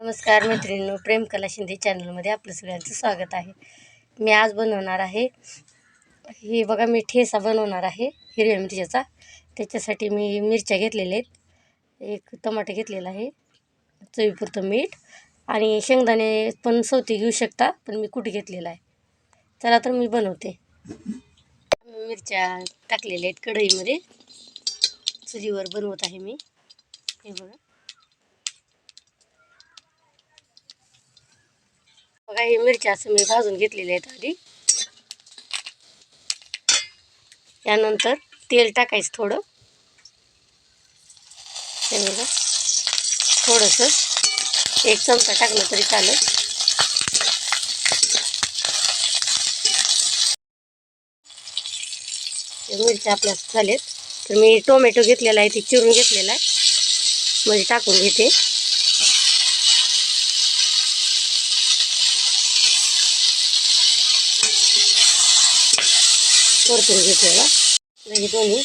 नमस्कार मैत्रिणींनो प्रेमकला शिंदे चॅनलमध्ये आपलं सगळ्यांचं स्वागत आहे. मी आज बनवणार आहे हे बघा मी ठेसा बनवणार आहे हिरव्या मिरच्याचा. त्याच्यासाठी मी मिरच्या घेतलेल्या आहेत. एक टमाटे घेतलेला आहे चवीपुरतं मीठ आणि शेंगदाणे पण सवती घेऊ शकता पण मी कुठे घेतलेला आहे. चला तर मी बनवते. मिरच्या टाकलेल्या आहेत कढईमध्ये. चुलीवर बनवत आहे मी. हे बघा. बघा हे मिरच्या असं मी भाजून घेतलेल्या आहेत आधी. त्यानंतर तेल टाकायचं थोडं. हे बघा थोडंसं एक चमचा टाकलं तरी चालेल. मिरच्या आपल्या झालेत. तर मी टोमॅटो घेतलेला आहे ते चिरून घेतलेला आहे. म्हणजे टाकून घेते. परतून घेतलेला हे दोन्ही.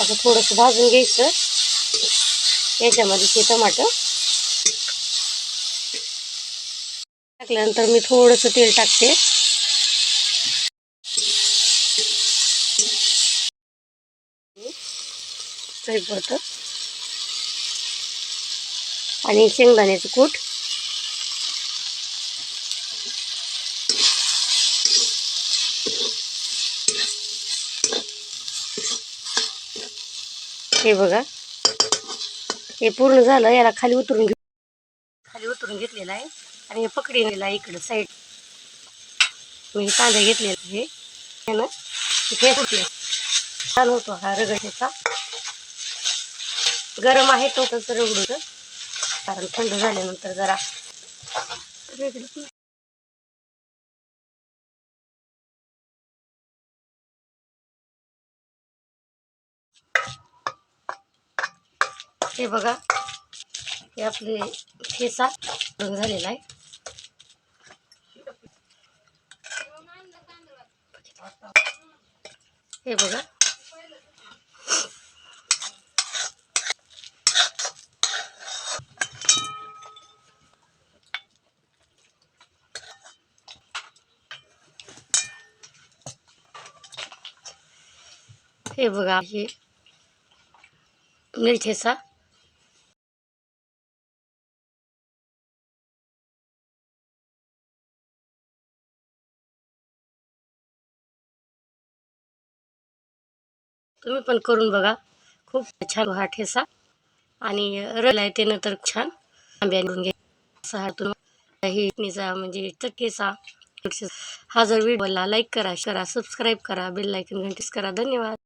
असं थोडंसं भाजून घ्यायचं. याच्यामध्ये ते टमाटर. टाकल्यानंतर मी थोडंसं तेल टाकते. आणि शेंगदाण्याचं कूट. हे बघा. हे पूर्ण झालं याला खाली उतरून घेऊ. खाली उतरून घेतलेलं आहे. आणि हे पकडलेलं आहे इकडं साईड मी कांदा घेतलेला आहे. हे ना फुटले छान होतो हा रगड्याचा. गरम आहे तो तसं रगडूचं कारण थंड झाल्यानंतर जरा हे बघा. हे आपले ठेचा रंग झालेला आहे. हे बघा. हे बघा हे मिरचेचा तुम्ही पण करून बघा. खूप छान हा ठेसा. आणि रल ते नंतर छान. आंब्या निघून घे असा तुम्ही म्हणजे ठेसा. हा जर व्हिडिओला लाईक करा करा सबस्क्राईब करा बेल लाईक घंटीस करा. धन्यवाद.